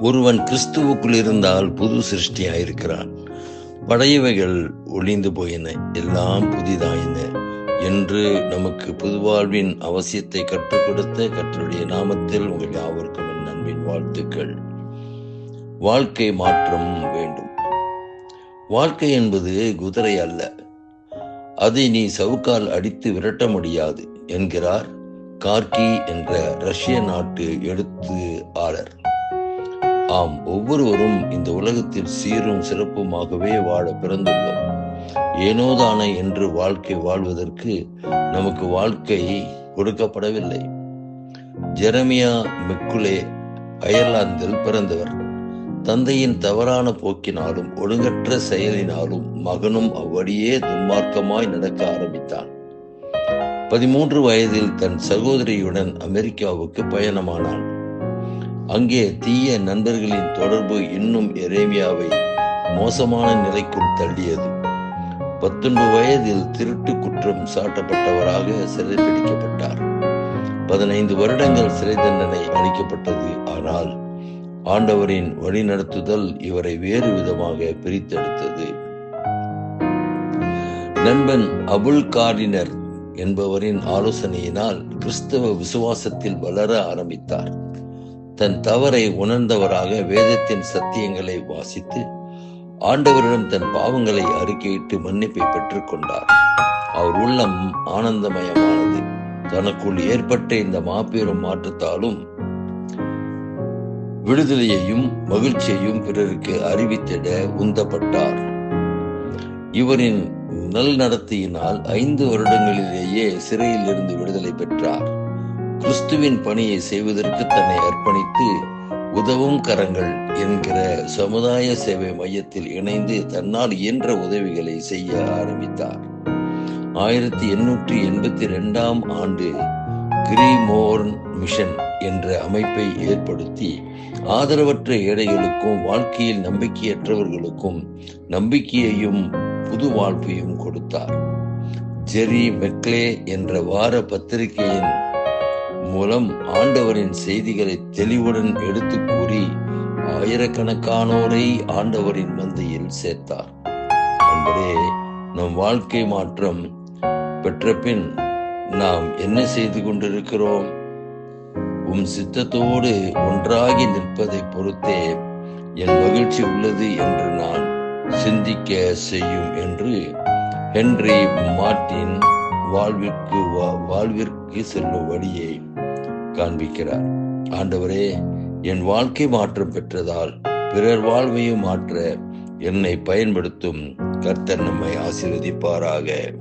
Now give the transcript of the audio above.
ஒருவன் கிறிஸ்துவுக்குள் இருந்தால் புது சிருஷ்டியாயிருக்கிறான். பழையவைகள் ஒளிந்து போயின எல்லாம் புதிதாயின. என்று நமக்கு புதுவாழ்வின் அவசியத்தை கற்றுக் கொடுத்த கற்றுடைய நாமத்தில் உங்கள் யாவருக்கும் என் வாழ்த்துக்கள். வாழ்க்கை மாற்றம் வேண்டும். வாழ்க்கை என்பது குதிரை அல்ல. அதை நீ சவுக்கால் அடித்து விரட்ட முடியாது என்கிறார் கார்கி என்ற ரஷ்ய நாட்டு எழுத்து ஆளர் ஆம் ஒவ்வொருவரும் இந்த உலகத்தில் சீரும் சிறப்புமாகவே வாழ பிறந்துள்ளோம். ஏனோதான என்று வாழ்க்கை வாழ்வதற்கு நமக்கு வாழ்க்கை கொடுக்கப்படவில்லை. ஜெரமியா மெக்குலே அயர்லாந்தில் பிறந்தவர். தந்தையின் தவறான போக்கினாலும் ஒழுங்கற்ற செயலினாலும் மகனும் அவ்வழியே துன்மார்க்கமாய் நடக்க ஆரம்பித்தான். பதிமூன்று வயதில் தன் சகோதரியுடன் அமெரிக்காவுக்கு பயணமானான். அங்கே தீய நண்பர்களின் தொடர்பு இன்னும் எரேமியாவை மோசமான நிலைக்குள் தள்ளியது. பத்தொன்பது வயதில் திருட்டு குற்றம் சாட்டப்பட்டவராக சிறைப்பிடிக்கப்பட்டார் பதினைந்து வருடங்கள் சிறை தண்டனை அளிக்கப்பட்டது. ஆனால் ஆண்டவரின் வழிநடத்துதல் இவரை வேறு விதமாக பிரித்தெடுத்தது. நண்பன் அபுல் காரினர் என்பவரின் ஆலோசனையினால் கிறிஸ்தவ விசுவாசத்தில் வளர ஆரம்பித்தார். தன் தவறை உணர்ந்தவராக வேதத்தின் சத்தியங்களை வாசித்து ஆண்டவரிடம் தன் பாவங்களை அறிக்கையிட்டு மன்னிப்பை பெற்றுக் கொண்டார். அவர் உள்ளம் ஆனந்தமயமானது. தனக்குள் ஏற்பட்ட இந்த மாபெரும் மாற்றத்தாலும் விடுதலையையும் மகிழ்ச்சியையும் பிறருக்கு அறிவித்திட உந்தப்பட்டார். இவரின் நல் நடத்தையினால் ஐந்து வருடங்களிலேயே சிறையில் இருந்து விடுதலை பெற்றார். கிறிஸ்துவின் பணியை செய்வதற்கு தன்னை அர்ப்பணித்து உதவும் கரங்கள் என்கிற சமுதாய சேவை மையத்தில் இணைந்து தன்னால் இயன்ற உதவிகளை செய்ய ஆரம்பித்தார். ஆயிரத்தி எண்ணூற்றி எண்பத்தி ரெண்டாம் ஆண்டு கிரிமோர்ன் மிஷன் என்ற அமைப்பை ஏற்படுத்தி ஆதரவற்ற ஏழைகளுக்கும் வாழ்க்கையில் நம்பிக்கையற்றவர்களுக்கும் நம்பிக்கையையும் புது வாழ்வையும் கொடுத்தார். ஜெரி மெக்லே என்ற வார பத்திரிகையின் மூலம் ஆண்டவரின் செய்திகளை தெளிவுடன் எடுத்து கூறி ஆயிரக்கணக்கானோரை ஆண்டவரின் மந்தையில் சேர்த்தார். அன்பரே நம் வாழ்க்கை மாற்றம் பெற்ற பின் நாம் என்ன செய்து கொண்டிருக்கிறோம்? உம் சித்தத்தோடு ஒன்றாகி நிற்பதை பொறுத்தே என் மகிழ்ச்சி உள்ளது என்று நான் சிந்திக்க செய்யும் என்று ஹென்றி மார்டின் வாழ்விற்கு வாழ்விற்கு செல்லும் வழியை காண்பிக்கிறார். ஆண்டவரே என் வாழ்க்கை மாற்றம் பெற்றதால் பிறர் வாழ்வையும் மாற்ற என்னை பயன்படுத்தும். கர்த்தர் நம்மை ஆசீர்வதிப்பாராக.